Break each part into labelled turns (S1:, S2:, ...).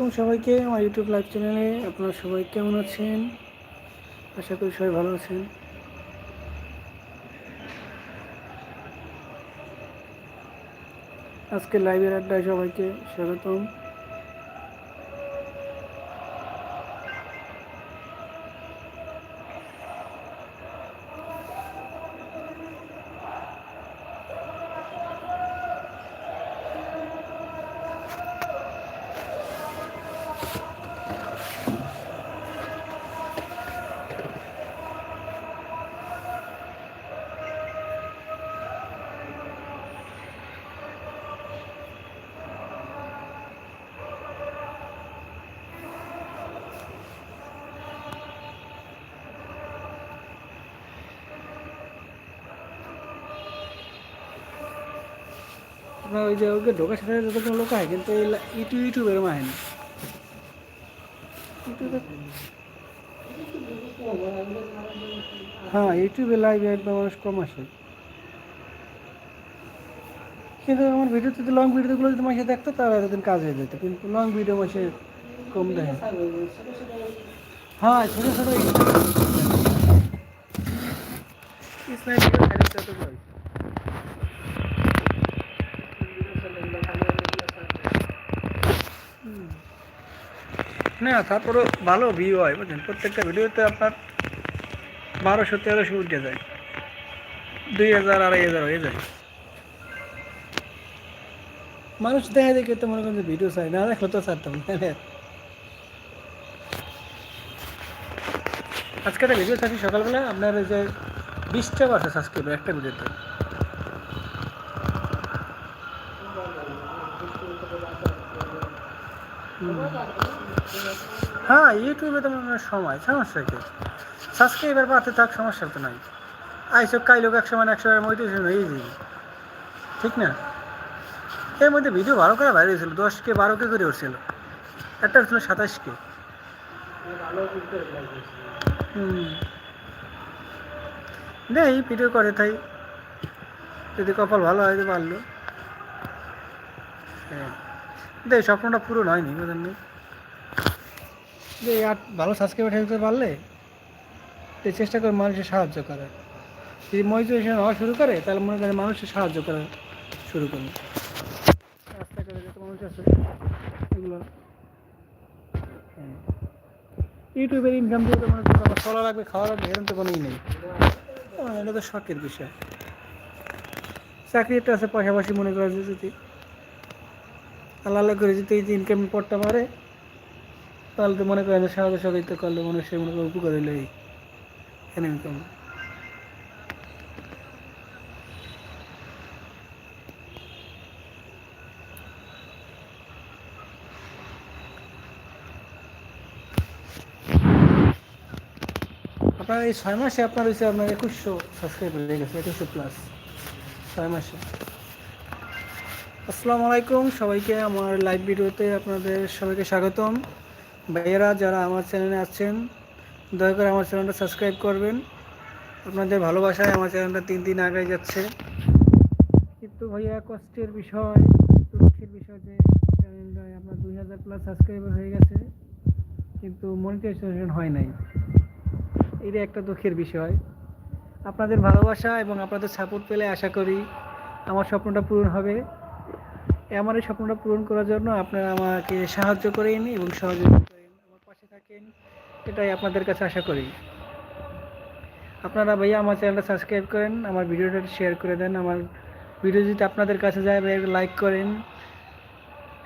S1: আলাইকুম সবাইকে, আমার ইউটিউব লাইভ চ্যানেলে আপনারা সবাই কেমন আছেন? আশা করি সবাই ভালো আছেন। আজকে লাইভের আড্ডায় সবাইকে স্বাগতম। আপনার ওই যে ওকে ঢোকার সাথে যতক্ষণ লোক হয় কিন্তু এই লা- ইউটিউব ইউটিউবের হয় না। ইউটিউবে হ্যাঁ ইউটিউবে লাইভে একদম মানুষ কম আসে। কিন্তু আমার ভিডিওতে যদি লং ভিডিওগুলো যদি মাসে দেখতো, তাহলে এতদিন কাজ হয়ে যেত। কিন্তু লং ভিডিও মাসে কম দেখে। হ্যাঁ ছোটো ছোটো। না তারপরে ভালো ভিউ হয়, বুঝলেন? প্রত্যেকটা ভিডিওতে আপনার বারোশো, তেরোশো উঠে যায়। দুই হাজার, আড়াই হাজার হয়ে যায়। মানুষ দেখা দেখে তো মনে করেন ভিডিও চাই না দেখলে তো ছাড়তাম আজকে একটা ভিডিও ছাড়ছি সকালবেলা, আপনার যে বিশটা আছে সাবস্ক্রাইবার একটা ভিডিওতে। হ্যাঁ ইউটিউবে তো মনে সময়, সমস্যা কি? সাবস্ক্রাইবার বাড়তে থাক, সমস্যা তো নাই। আইসব কাই লোক একশো মানে একশো মধ্যে হয়ে যাবে ঠিক না? এর মধ্যে ভিডিও বারো করে বাইরে হয়েছিল? বারো কে করে উঠছিল। একটা হচ্ছিল সাতাশকে হুম। নেই ভিডিও করে তাই যদি কপাল ভালো হয় তো পারল হ্যাঁ। দেখ স্বপ্নটা পুরো হয়নি বুঝলেন নি? যে আর ভালো সাবস্ক্রাইবার থাকতে পারলে তো চেষ্টা করে মানুষের সাহায্য করার। যদি মনিটাইজেশন হওয়া শুরু করে তাহলে মনে করেন মানুষের সাহায্য করা শুরু করবে। রাস্তাঘাটে যত মানুষ আছে এগুলো। হ্যাঁ। ইউটিউবের ইনকাম দিয়ে তো মনে চলা লাগবে খাওয়া লাগবে এরকম তো কোনোই নেই। আহ, এটা তো শখের বিষয়। চাকরি একটা আছে পাশাপাশি মনে করা যায় যদি আল্লাহ করে যদি এই যে ইনকাম পড়তে পারে, তাহলে তো মনে করেন সাহায্য সহযোগিতা করলে মানুষের মনে করেন উপকার হইল এই ইনকাম আপনার এই ছয় মাসে আপনার হচ্ছে আপনার একুশশো সাবস্ক্রাইবার হয়ে গেছে, একুশশো প্লাস ছয় মাসে। আসসালামু আলাইকুম, সবাইকে আমার লাইভ ভিডিওতে আপনাদের সবাইকে স্বাগতম। ভাইয়েরা, যারা আমার চ্যানেলে আছেন, দয়া করে আমার চ্যানেলটা সাবস্ক্রাইব করবেন। আপনাদের ভালোবাসায় আমার চ্যানেলটা তিন দিন আগে যাচ্ছে। কিন্তু ভাইয়া, কষ্টের বিষয়, দুঃখের বিষয় যে চ্যানেলটায় আপনার দুই হাজার প্লাস সাবস্ক্রাইবার হয়ে গেছে, কিন্তু মনিটাইজেশন হয় নাই। এটা একটা দুঃখের বিষয়। আপনাদের ভালোবাসা এবং আপনাদের সাপোর্ট পেলে আশা করি আমার স্বপ্নটা পূরণ হবে। আমার এই স্বপ্নটা পূরণ করার জন্য আপনারা আমাকে সাহায্য করেন এবং সহযোগিতা করেন আমার পাশে থাকেন, এটাই আপনাদের কাছে আশা করি। আপনারা ভাইয়া আমার চ্যানেলটা সাবস্ক্রাইব করেন, আমার ভিডিওটা শেয়ার করে দেন, আমার ভিডিও যদি আপনাদের কাছে যায় ভাই লাইক করেন,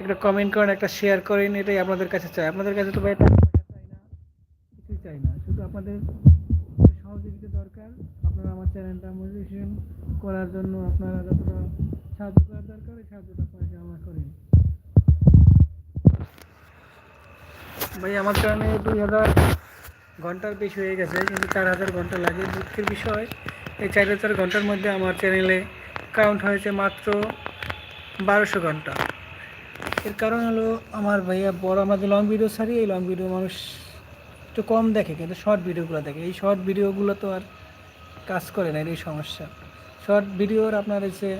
S1: একটা কমেন্ট করেন, একটা শেয়ার করেন, এটাই আপনাদের কাছে চাই। আপনাদের কাছে তো ভাই টাকা চাই না, কিছুই চাই না, শুধু আপনাদের একটু সহযোগিতা দরকার। আপনারা আমার চ্যানেলটা মনিটাইজেশন করার জন্য আপনারা যতটা সাহায্য করার দরকার এই সাহায্যটা আপনাকে আমার করেন। ভাই, আমার চ্যানেলে দুই হাজার ঘণ্টার বেশি হয়ে গেছে, কিন্তু চার হাজার ঘণ্টা লাগে দুঃখের বিষয়। এই চার হাজার ঘণ্টার মধ্যে আমার চ্যানেলে কাউন্ট হয়েছে মাত্র বারোশো ঘণ্টা। এর কারণ হলো, আমার ভাইয়া বড় আমাদের লং ভিডিও ছাড়ি এই লং ভিডিও মানুষ একটু কম দেখে, কিন্তু শর্ট ভিডিওগুলো দেখে। এই শর্ট ভিডিওগুলো তো আর কাজ করে না এই সমস্যা। শর্ট ভিডিওর আপনার হচ্ছে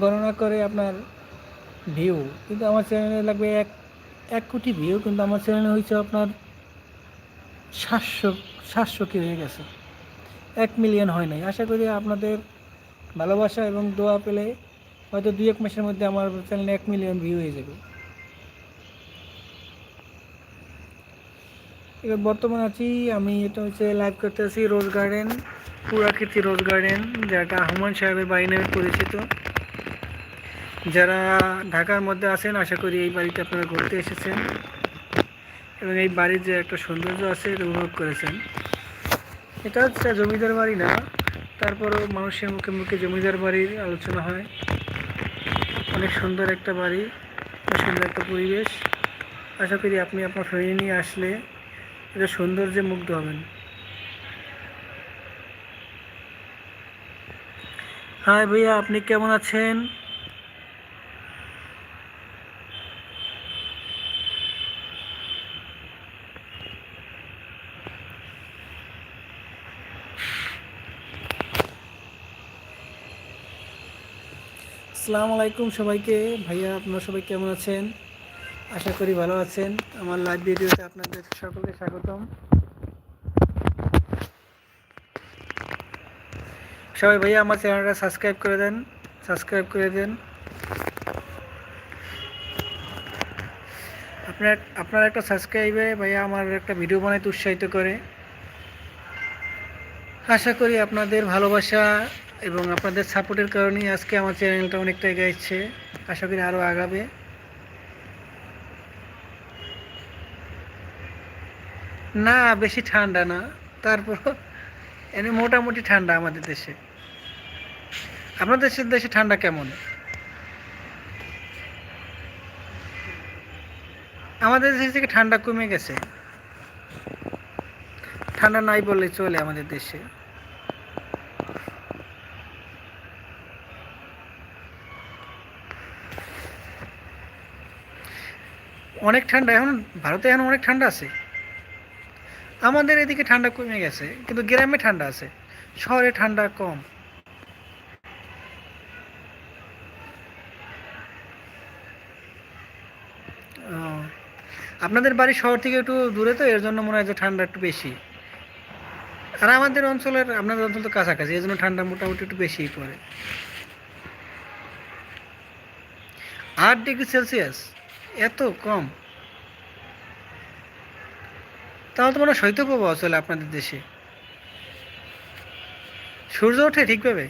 S1: গণনা করে আপনার ভিউ কিন্তু আমার চ্যানেলে লাগবে এক এক কোটি ভিউ কিন্তু আমার চ্যানেলে হয়েছে আপনার সাতশো সাতশো কি হয়ে গেছে। এক মিলিয়ন হয় নাই। আশা করি আপনাদের ভালোবাসা এবং দোয়া পেলে হয়তো দুই এক মাসের মধ্যে আমার চ্যানেলে এক মিলিয়ন ভিউ হয়ে যাবে। এবার বর্তমানে আছি, আমি এটা হচ্ছে লাইভ করতে আছি রোজ গার্ডেন পুরাকৃতি রোজ গার্ডেন যেটা হুমায়ুন সাহেবের বাড়ি নামে পরিচিত। যারা ঢাকার মধ্যে আছেন, আশা করি এই বাড়িতে আপনারা ঘুরতে এসেছেন। এবং এই বাড়ির যে একটা সৌন্দর্য আছে, এটা উপভোগ করেছেন। এটা হচ্ছে জমিদার বাড়ি না, তারপরও মানুষের মুখে মুখে জমিদার বাড়ির আলোচনা হয়। অনেক সুন্দর একটা বাড়ি সুন্দর একটা পরিবেশ। আশা করি আপনি আপনার ফ্যামিলি নিয়ে আসলে এটা সৌন্দর্যে মুগ্ধ হবেন। হাই ভাইয়া, আপনি কেমন আছেন? আসসালামু আলাইকুম সবাইকে। ভাইয়া, আপনারা সবাই কেমন আছেন? আশা করি ভালো আছেন। আমার লাইভ ভিডিওতে আপনাদের সকলকে স্বাগতম। সবাই ভাইয়া আমার চ্যানেলটা সাবস্ক্রাইব করে দেন সাবস্ক্রাইব করে দেন। আপনার আপনার একটা সাবস্ক্রাইবে ভাইয়া আমার একটা ভিডিও বানাইতে উৎসাহিত করে। আশা করি আপনাদের ভালোবাসা এবং আপনাদের সাপোর্টের কারণেই আজকে আমার চ্যানেলটা অনেকটা এগাইছে আশা করি আরও আগাবে। না, বেশি ঠান্ডা না। তারপর এমনি মোটামুটি ঠান্ডা আমাদের দেশে। আপনাদের দেশের দেশে ঠান্ডা কেমন? আমাদের দেশ থেকে ঠান্ডা কমে গেছে। ঠান্ডা নাই বললে চলে আমাদের দেশে। অনেক ঠান্ডা, এখন ভারতে এখন অনেক ঠান্ডা আছে। আমাদের এদিকে ঠান্ডা কমে গেছে, কিন্তু গ্রামে ঠান্ডা আছে, শহরে ঠান্ডা কম। আপনাদের বাড়ি শহর থেকে একটু দূরে তো, এর জন্য মনে হয় যে ঠান্ডা একটু বেশি। আর আমাদের অঞ্চলের, আপনাদের অঞ্চল তো কাছাকাছি এই জন্য ঠান্ডা মোটামুটি একটু বেশিই পড়ে। আট ডিগ্রি সেলসিয়াস, এত কম। তাহলে তো মনে হয় শৈত্যপ্রবাহ চলে আপনাদের দেশে। সূর্য ওঠে ঠিকভাবে?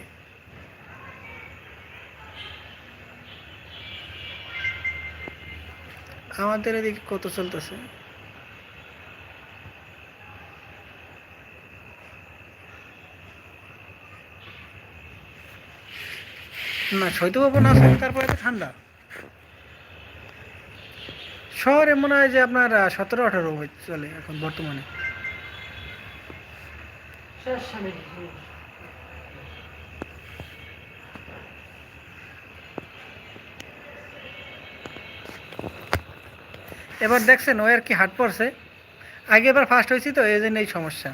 S1: আমাদের এদিকে কত চলতেছে? না, শৈত্যপ্রবাহ না তারপরে তো ঠান্ডা। শহরে মনে হয় যে আপনার সতেরো, আঠারো চলে এখন বর্তমানে। এবার দেখছেন ও আর কি হাট পড়ছে। আগে এবার ফার্স্ট হয়েছি তো, এই জন্য এই সমস্যা।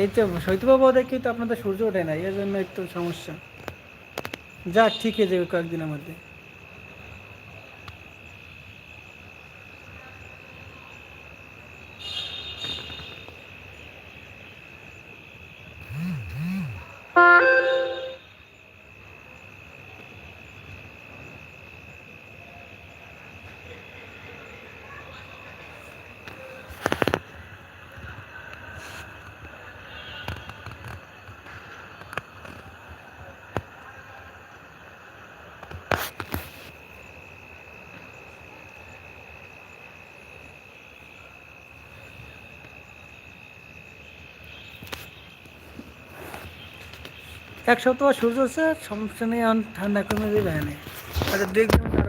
S1: এই তো শৈত্যপ্রবাহ দেখি তো আপনাদের সূর্য ওঠে না এর জন্য একটু সমস্যা। যাক ঠিক হয়ে যাবে কয়েকদিনের মধ্যে। এক সপ্তাহ সূর্য হচ্ছে সমস্যা নেই এখন ঠান্ডা কমে যায় না আচ্ছা দেখবেন।